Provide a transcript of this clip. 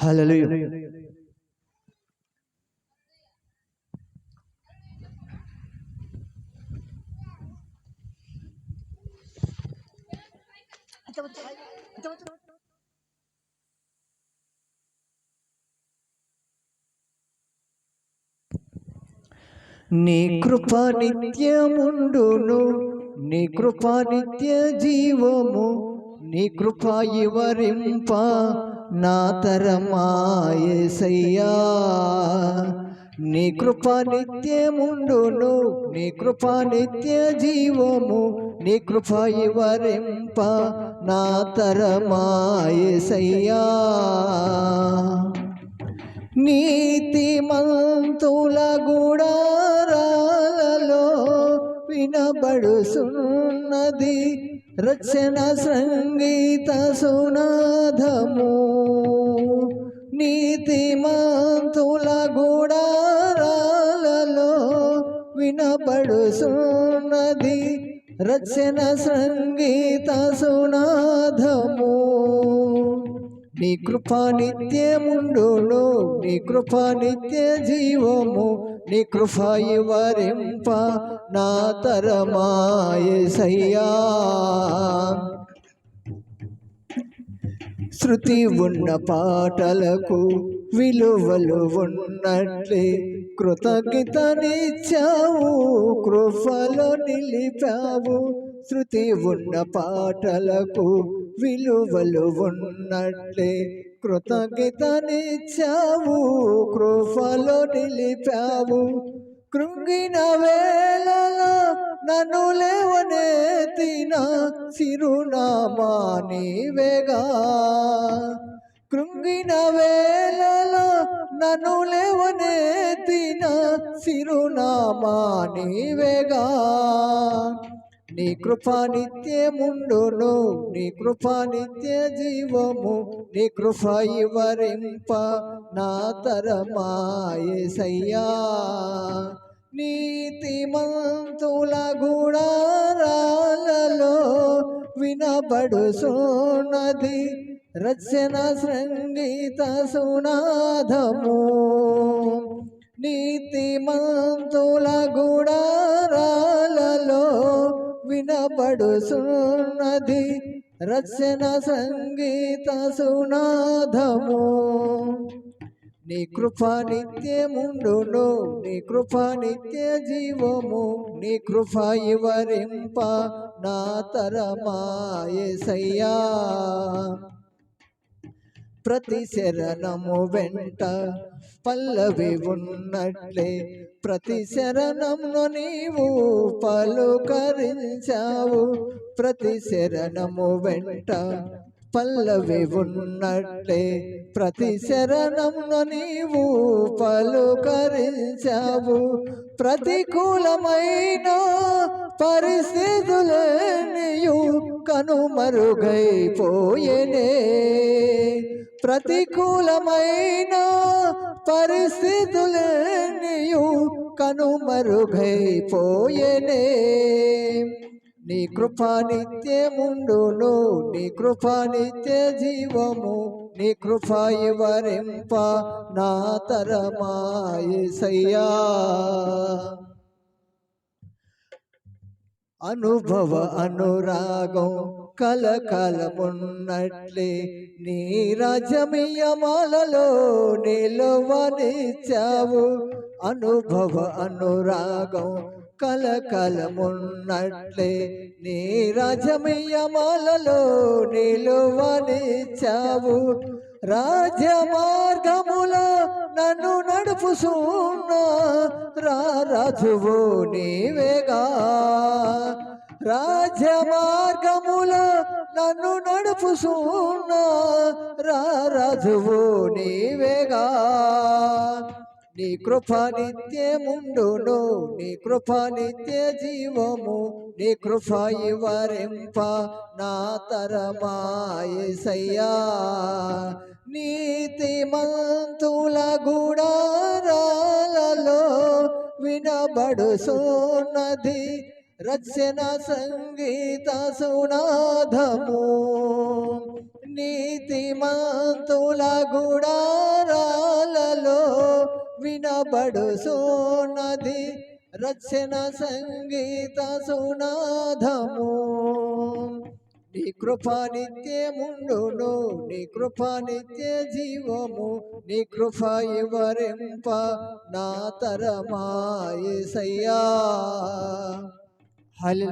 హల్లెలూయా నీ కృప నిత్యముండును నీ కృప నిత్య జీవము నీ కృప ఇవరింప. నా తరమాయసయ్యా నీ కృప నిత్యముండును నీ కృప నిత్య జీవము నీ కృప ఇవరింప నా తరమాయసయ్యా. నీతిమంతుల గుడారాలలో వినబడుసున్నది రచన సంగీత సునాధము నీతిమంతుల గుడారాలలో వినపడుసున్నది రచన సంగీత సునాదము. నీ కృప నిత్యముండును నీ కృప నిత్య జీవము నీ కృప ఇవరింప నా తరమాయ సయ్యా శృతి ఉన్న పాటలకు విలువలు ఉన్నట్లే. కృతజ్ఞతనిచ్చావు కృపలో నిలిపావు. శృతి ఉన్న పాటలకు విలువలు ఉన్నట్లే. కృతజ్ఞతనిచ్చావు కృపలో నిలిపావు. కృంగిన వేళ నన్ను లేవనెత్తిన చిరునామా నీవేగా. కృంగిన వేళలో నన్ను లేవనెత్తిన చిరునామా నీవేగా. నీ కృప నిత్యముండును నీ కృప నిత్య జీవము నీ కృప ఇవరింప నా తరమాయసయ్యా నీతిమంతుల గుడారాలలో వినబడుసున్నది రచన సంగీత సునాదము. నీతిమంతుల గుడారాలలో వినబడుసున్నది రచన సంగీత సునాదము. నీ కృప నిత్యముండును నీ కృప నిత్య జీవము నీ కృప ఇవరింప నా తరమాయసయ్యా ప్రతి శరణము వెంట పల్లవి ఉన్నట్లే ప్రతి శరణంలో నీవు పలుకరించావు. ప్రతి శరణము వెంట పల్లవి ఉన్నట్లే ప్రతి శరణంలో నీవు పలుకరించావు. ప్రతికూలమైన పరిస్థితులనియు కనుమరుగైపోయేనే ప్రతికూలమైన పరిస్థితులనియు కనుమరుగైపోయేనే నీ కృప నిత్యముండును నీ కృప నిత్య జీవము నీ కృప ఇవరింప నా తరమాయసయ్యా అనుభవ అనురాగం కలకలమున్నట్లే నీ రాజమీయమాలలో నిలవనిచ్చావు. అనుభవ అనురాగం కలకలమున్నట్లే నీ రాజమయ్యమాలలో నిలువనిచ్చావు. రాజ్య మార్గములో నన్ను నడుపుసున్నా రాజువు నీవేగా. రాజ్య మార్గములో నన్ను నడుపుసున్నా రాజువు నీవేగా. నీ కృప నిత్యముండును నీ కృప నిత్య జీవము నీ కృప ఇవరింప నా తరమాయసయ్యా. నీతిమంతుల గుడారాలలో వినబడుసున్నది రచన సంగీత సునాదము. నీతిమంతుల గుడారాలలో వినబడు సోనది రచన సంగీత సునాధము నీ కృప నిత్యముండును నీ కృపా నిత్య జీవము నీ కృప ఇవరింప నా తరమాయ సయ్యా హలో